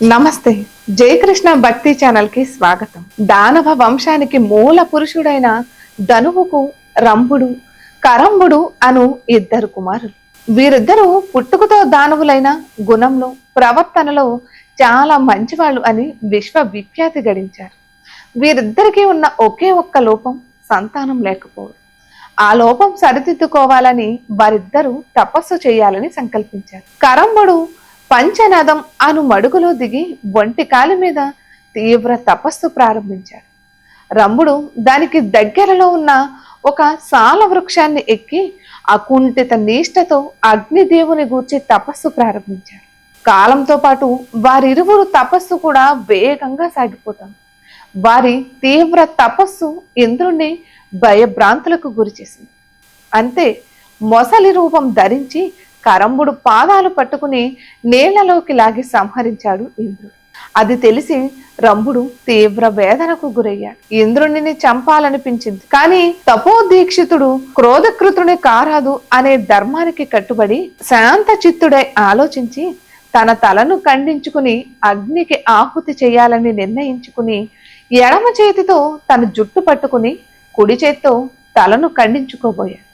నమస్తే. జయకృష్ణ భక్తి ఛానల్కి స్వాగతం. దానవ వంశానికి మూల పురుషుడైన ధనువుకు రంభుడు కరంబుడు అను ఇద్దరు కుమారులు. వీరిద్దరూ పుట్టుకతో దానవులైన గుణంలో ప్రవర్తనలో చాలా మంచివాళ్ళు అని విశ్వవిఖ్యాతి గడించారు. వీరిద్దరికీ ఉన్న ఒకే ఒక్క లోపం సంతానం లేకపోవడం. ఆ లోపం సరిదిద్దుకోవాలని వారిద్దరూ తపస్సు చేయాలని సంకల్పించారు. కరంబుడు పంచనాదం అను మడుగులో దిగి ఒంటి కాలు మీద తీవ్ర తపస్సు ప్రారంభించాడు. రంభుడు దానికి దగ్గరలో ఉన్న ఒక సాల వృక్షాన్ని ఎక్కి అకుంఠిత నిష్టతో అగ్నిదేవుని గూర్చి తపస్సు ప్రారంభించాడు. కాలంతో పాటు వారిరువురు తపస్సు కూడా వేగంగా సాగిపోతాం వారి తీవ్ర తపస్సు ఇంద్రుణ్ణి భయభ్రాంతులకు గురిచేసింది. అంతే మొసలి రూపం ధరించి కరంబుడు పాదాలు పట్టుకుని నేలలోకి లాగి సంహరించాడు ఇంద్రుడు. అది తెలిసి రంభుడు తీవ్ర వేదనకు గురయ్యాడు. ఇంద్రుడిని చంపాలనిపించింది. కానీ తపోదీక్షితుడు క్రోధకృతుని కారాదు అనే ధర్మానికి కట్టుబడి శాంత చిత్తుడై ఆలోచించి తన తలను ఖండించుకుని అగ్నికి ఆహుతి చేయాలని నిర్ణయించుకుని ఎడమ చేతితో తన జుట్టు పట్టుకుని కుడి చేత్తో తలను ఖండించుకోబోయాడు.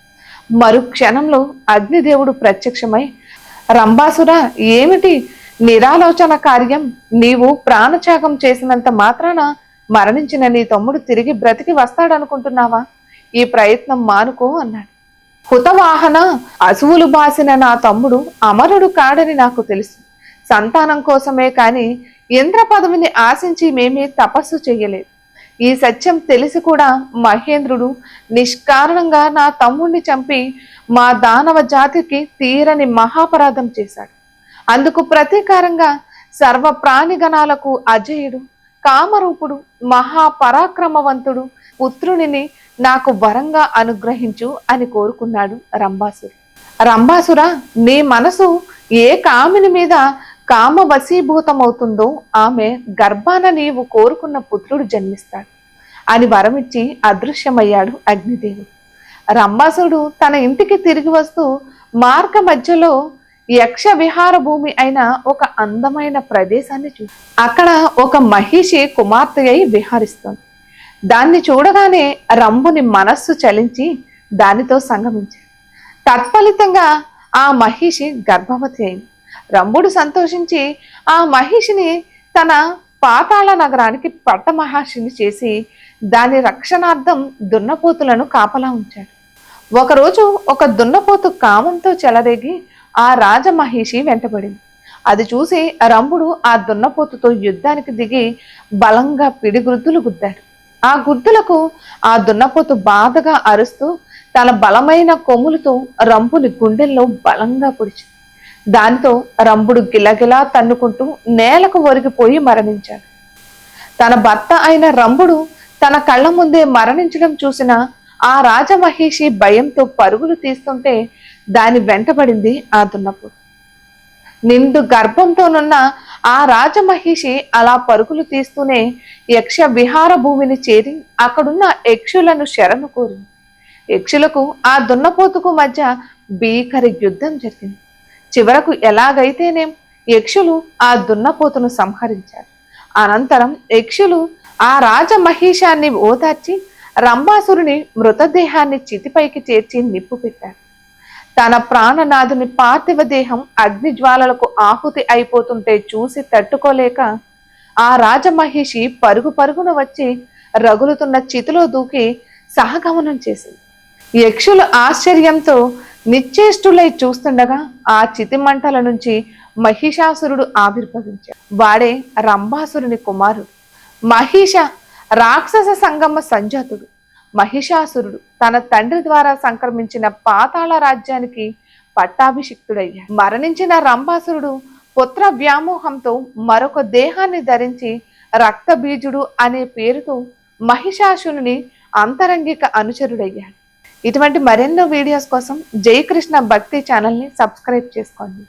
మరు క్షణంలో అగ్నిదేవుడు ప్రత్యక్షమై రంభాసుర ఏమిటి? నిరాలోచన కార్యం. నీవు ప్రాణత్యాగం చేసినంత మాత్రాన మరణించిన నీ తమ్ముడు తిరిగి బ్రతికి వస్తాడనుకుంటున్నావా? ఈ ప్రయత్నం మానుకో అన్నాడు. హుతవాహన అసువులు బాసిన నా తమ్ముడు అమరుడు కాడని నాకు తెలుసు. సంతానం కోసమే కాని ఇంద్ర పదవిని ఆశించి మేమీ తపస్సు చేయలేదు. ఈ సత్యం తెలిసి కూడా మహేంద్రుడు నిష్కారణంగా నా తమ్ముణ్ణి చంపి మా దానవ జాతికి తీరని మహాపరాధం చేశాడు. అందుకు ప్రతీకారంగా సర్వ ప్రాణిగణాలకు అజయుడు కామరూపుడు మహాపరాక్రమవంతుడు పుత్రునిని నాకు వరంగా అనుగ్రహించు అని కోరుకున్నాడు రంభాసురు. రంభాసుర నీ మనసు ఏ కామిని మీద కామ వశీభూతమవుతుందో ఆమె గర్భాన నీవు కోరుకున్న పుత్రుడు జన్మిస్తాడు. అని వరమిచ్చి అదృశ్యమయ్యాడు అగ్నిదేవుడు రంభాసుడు తన ఇంటికి తిరిగి వస్తూ మార్గ మధ్యలో యక్ష విహార భూమి అయిన ఒక అందమైన ప్రదేశాన్ని చూ అక్కడ ఒక మహిషి కుమార్తె అయి విహరిస్తుంది. దాన్ని చూడగానే రంభుని మనస్సు చలించి దానితో సంగమించాడు. తత్ఫలితంగా ఆ మహిషి గర్భవతి అయింది. రంభుడు సంతోషించి ఆ మహిషిని తన పాతాళ నగరానికి పట్టమహాషిని చేసి దాని రక్షణార్థం దున్నపోతులను కాపలా ఉంచాడు. ఒకరోజు ఒక దున్నపోతు కామంతో చెలరేగి ఆ రాజమహిషి వెంటబడింది. అది చూసి రంభుడు ఆ దున్నపోతుతో యుద్ధానికి దిగి బలంగా పిడిగుద్దులు గుద్దాడు. ఆ గుద్దులకు ఆ దున్నపోతు బాధగా అరుస్తూ తన బలమైన కొమ్ములతో రంభుని గుండెల్లో బలంగా పొడిచింది. దానితో రంభుడు గిలగిలా తన్నుకుంటూ నేలకు ఒరిగిపోయి మరణించాడు. తన భర్త అయిన రంభుడు తన కళ్ళ ముందే మరణించడం చూసిన ఆ రాజమహేషి భయంతో పరుగులు తీస్తుంటే దాని వెంటబడింది ఆ దున్నపోతు నిండు గర్భంతోనున్న ఆ రాజమహిషి అలా పరుగులు తీస్తూనే యక్ష విహార భూమిని చేరి అక్కడున్న యక్షులను శరణు కోరింది. యక్షులకు ఆ దున్నపోతుకు మధ్య భీకర యుద్ధం జరిగింది. చివరకు ఎలాగైతేనేం యక్షులు ఆ దున్నపోతును సంహరించారు. అనంతరం యక్షులు ఆ రాజమహిషాన్ని ఓదార్చి రంభాసురుని మృతదేహాన్ని చితిపైకి చేర్చి నిప్పు పెట్టారు. తన ప్రాణనాథుని పార్థివ దేహం అగ్ని జ్వాలలకు ఆహుతి అయిపోతుంటే చూసి తట్టుకోలేక ఆ రాజమహిషి పరుగు పరుగున వచ్చి రగులుతున్న చితిలో దూకి సహగమనం చేసింది. యక్షులు ఆశ్చర్యంతో నిశ్చేష్టులై చూస్తుండగా ఆ చితిమంటల నుంచి మహిషాసురుడు ఆవిర్భవించాడు. వాడే రంభాసురుని కుమారుడు. మహిష రాక్షస సంగమ సంజాతుడు. మహిషాసురుడు తన తండ్రి ద్వారా సంక్రమించిన పాతాళ రాజ్యానికి పట్టాభిషిక్తుడయ్యాడు. మరణించిన రంభాసురుడు పుత్ర వ్యామోహంతో మరొక దేహాన్ని ధరించి రక్తబీజుడు అనే పేరుతో మహిషాసురుని అంతరంగిక అనుచరుడయ్యాడు. ఇటువంటి మరెన్నో వీడియోస్ కోసం జయకృష్ణ భక్తి ఛానల్ని సబ్స్క్రైబ్ చేసుకోండి.